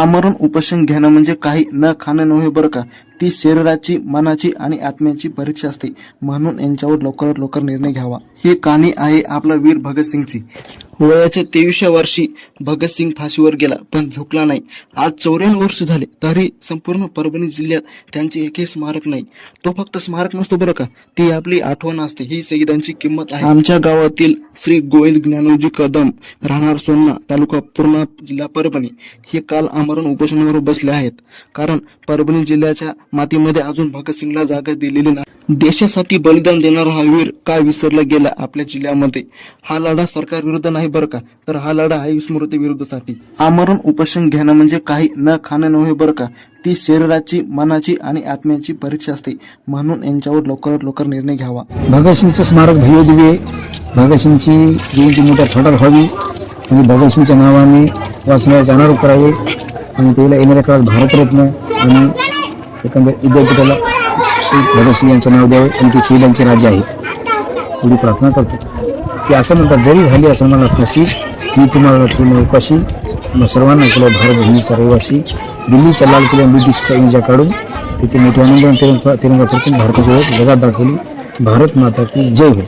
आमरण उपोषण घेणं म्हणजे काही न खाणं नव्हे बरं का? ती शरीराची मनाची आणि आत्म्याची परीक्षा असते. म्हणून यांच्यावर लवकरात लवकर निर्णय घ्यावा. ही कहाणी आहे आपला वीर भगतसिंगची वयाच्या तेविसव्या वर्षी भगतसिंग फाशीवर गेला पण झुकला नाही. आज चौऱ्याण्णव वर्ष झाले तरी संपूर्ण परभणी जिल्ह्यात त्यांचे एकही स्मारक नाही. तो फक्त स्मारक नसतो बरं का? ती आपली आठवण असते. ही शहीदांची किंमत आहे. आमच्या गावातील श्री गोविंद ज्ञानोजी कदम राहणार सोन्ना तालुका पूर्णा जिल्हा परभणी. हे काल आमरण उपोषणावर बसले आहेत. कारण परभणी जिल्ह्याच्या मातीमध्ये अजून भगतसिंगला जागा दिलेली नाही. देशासाठी बलिदान देणारा हा वीर काय विसरला गेला आपल्या जिल्ह्यामध्ये? हा लढा सरकार विरुद्ध नाही बरं का? तर हा लढा आहे स्मृती विरुद्धसाठी आमरण उपोषण घेणं म्हणजे काही न खाणं नव्हे बरं का? ती शरीराची मनाची आणि आत्म्याची परीक्षा असते. म्हणून यांच्यावर लवकरात लवकर निर्णय घ्यावा. भगतसिंगचं स्मारक भव्यदिव्य भगतसिंगची जयंती मोठ्या थाटात व्हावी. आणि भगतसिंगच्या नावाने वाचण्यास अनारोप करावे. आणि त्याला येणाऱ्या काळात भारतरत्न आणि एकंदर विद्यापीठाला श्री भगतसिंग यांचं नाव द्यावे. आणि ते शहीदांचे राज्य आहे. एवढी प्रार्थना करतो. की असं म्हणतात जरी झाली असं मला फाशी मी तुम्हाला पूर्ण उपाशी मग सर्वांना केलं भारत भूमीचा रहिवासी. दिल्लीच्या लाल किल्ला ब्रिटिशचा इंजा काढून तिथे मोठ्या आनंदाने तिरंगा तिरंगा फडकून भारताची ओळख जगात दाखवली. भारत माता की जय हो.